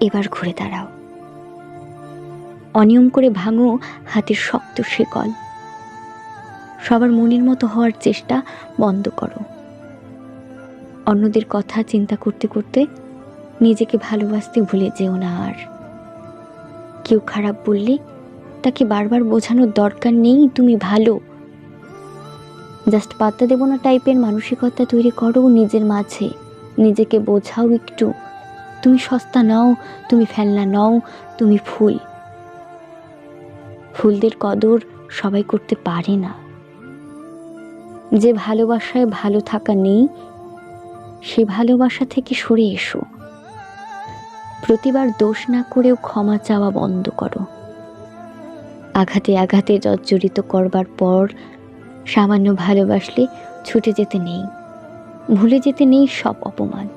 এবার ঘুরে দাঁড়াও। অনিয়ম করে ভাঙো হাতের শক্ত শিকল। সবার মনের মতো হওয়ার চেষ্টা বন্ধ করো। অন্যদের কথা চিন্তা করতে করতে নিজেকে ভালোবাসতে ভুলে যেও না আর। কেউ খারাপ বললে তাকে বারবার বোঝানোর দরকার নেই তুমি ভালো। জাস্ট পাত্তা দেব না টাইপের মানসিকতা তৈরি করো নিজের মাঝে। নিজেকে বোঝাও একটু। তুমি সস্তা নাও, তুমি ফেলনা নাও, তুমি ফুল। ফুলদের কদর সবাই করতে পারে না। যে ভালোবাসায় ভালো থাকা নেই সে ভালোবাসা থেকে সরে এসো। প্রতিবার দোষ না করেও ক্ষমা চাওয়া বন্ধ করো। আঘাতে আঘাতে জর্জরিত করবার পর সামান্য ভালোবাসলে ছুটে যেতে নেই। ভুলে যেতে নেই সব অপমান।